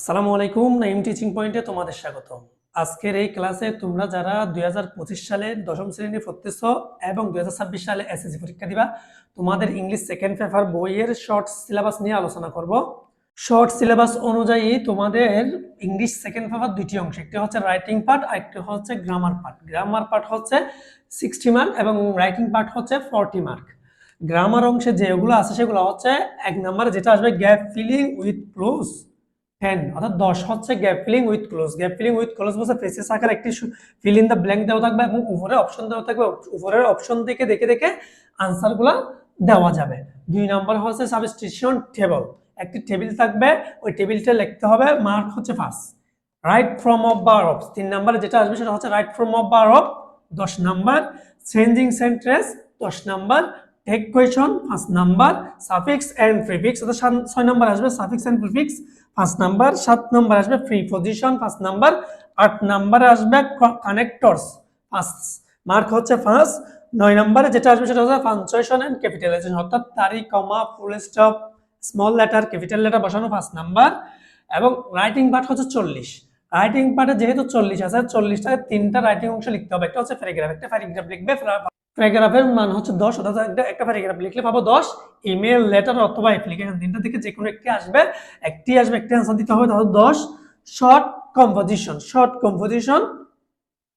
আসসালামু আলাইকুম, নাইম টিচিং পয়েন্টে তোমাদের স্বাগত আজকের এই ক্লাসে তোমরা যারা দুই হাজার পঁচিশ সালে দশম শ্রেণি পড়তেছ এবং দুই হাজার ছাব্বিশ সালে এসএসসি পরীক্ষা দিবা, তোমাদের ইংলিশ সেকেন্ড পেপার বইয়ের শর্ট সিলেবাস নিয়ে আলোচনা করব। শর্ট সিলেবাস অনুযায়ী তোমাদের ইংলিশ সেকেন্ড পেপার দুইটি অংশ, একটি হচ্ছে রাইটিং পার্ট আর একটি হচ্ছে গ্রামার পার্ট গ্রামার পার্ট হচ্ছে সিক্সটি মার্ক এবং রাইটিং পার্ট হচ্ছে ফর্টি মার্ক গ্রামার অংশে যেগুলো আছে সেগুলো হচ্ছে এক নম্বরে যেটা আসবে gap filling with cloze ten অর্থাৎ দশ হচ্ছে gap filling with cloze gap filling with cloze বলছে ফেসেস আকার একটি ফিল ইন দ্য ব্ল্যাঙ্ক দেওয়া থাকবে এবং উপরে অপশন দেওয়া থাকবে। উপরের অপশন থেকে দেখে দেখে আনসারগুলো দেওয়া যাবে। দুই নম্বর হচ্ছে সাবস্টিটিউশন টেবল একটি টেবিল থাকবে, ওই টেবিলটা লিখতে হবে মার্ক হচ্ছে ফার্স্ট রাইট ফ্রম অফ বার অফ তিন নম্বরে যেটা আসবে সেটা হচ্ছে রাইট ফ্রম অফ বার অফ দশ নাম্বার। চেঞ্জিং সেন্টেন্স দশ নাম্বার। টেক কোয়েশন পাঁচ নাম্বার সাফিক্স অ্যান্ড প্রিফিক্স অর্থাৎ ছয় নাম্বার আসবে সাফিক্স অ্যান্ড প্রিফিক্স পাঁচ নাম্বার সাত নাম্বার আসবে ফ্রি পজিশন পাঁচ নাম্বার আট নাম্বারে আসবে কানেক্টরস পাঁচ মার্ক হচ্ছে ফার্স্ট নয় নম্বরে যেটা আসবে সেটা হচ্ছে পাঞ্চুয়েশন অ্যান্ড ক্যাপিটালাইজেশন অর্থাৎ তারিখ comma full stop small letter capital letter বসানো পাঁচ নাম্বার এবং রাইটিং পার্ট হচ্ছে চল্লিশ। রাইটিং পার্টে যেহেতু চল্লিশ আছে চল্লিশটাকে তিনটা রাইটিং অংশ লিখতে হবে, একটা হচ্ছে প্যারাগ্রাফ একটা প্যারাগ্রাফ লিখবে প্যারাগ্রাফের মান হচ্ছে দশ, অর্থাৎ একটা প্যারাগ্রাফ লিখলে পাবো দশ। ইমেল লেটার অথবা অ্যাপ্লিকেশন তিনটা থেকে যে কোনো একটি আসবে। একটি আসবে, একটি আনসার দিতে হবে, তাহলে দশ। শর্ট কম্পোজিশন শর্ট কম্পোজিশন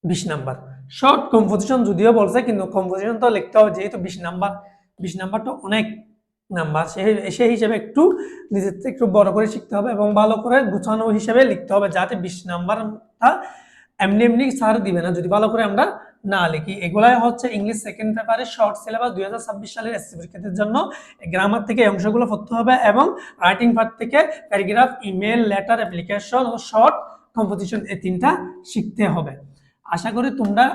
বিশ নাম্বার। শর্ট কম্পোজিশন যদিও বলছে, কিন্তু কম্পোজিশন তো লিখতে হবে, যেহেতু বিশ নাম্বার। বিশ নাম্বারটা অনেক নাম্বার। সেই হিসেবে একটু নিজের থেকে একটু বড় করে শিখতে হবে এবং ভালো করে গুছানো হিসেবে লিখতে হবে, যাতে বিশ নাম্বারটা এমনি এমনি স্যার দিবে না। যদি ভালো করে আমরা না লিখি। এগুলাই হচ্ছে ইংলিশ সেকেন্ড পেপারের শর্ট সিলেবাস দুই হাজার ছাব্বিশ সালের এসসি পরীক্ষার্থীর জন্য। গ্রামার থেকে অংশগুলো পড়তে হবে এবং রাইটিং পার্ট থেকে প্যারাগ্রাফ ইমেল লেটার অ্যাপ্লিকেশন ও শর্ট কম্পোজিশন এই তিনটা শিখতে হবে। আশা করি তোমরা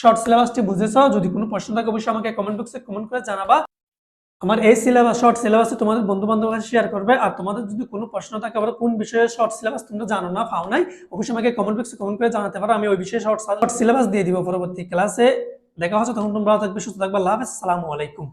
শর্ট সিলেবাসটি বুঝেছ। যদি কোনো প্রশ্ন থাকে অবশ্যই আমাকে কমেন্ট বক্সে কমেন্ট করে জানাবা। আমার এই সিলেবাস শর্ট সিলেবাসে তোমাদের বন্ধু বান্ধবরা শেয়ার করবে। আর তোমাদের যদি কোনো প্রশ্ন থাকে, আবার কোন বিষয়ে শর্ট সিলেবাস তোমরা জানো না, পাও নাই, অবশ্যই আমাকে কমেন্ট বক্সে কমেন্ট করে জানাতে পারো। আমি ওই বিষয়ে শর্ট শর্ট সিলেবাস দিয়ে দিব পরবর্তী ক্লাসে দেখা হচ্ছে, তখন তোমরা থাকবে, সুস্থ থাকবে হাফেজ, আসসালামু আলাইকুম।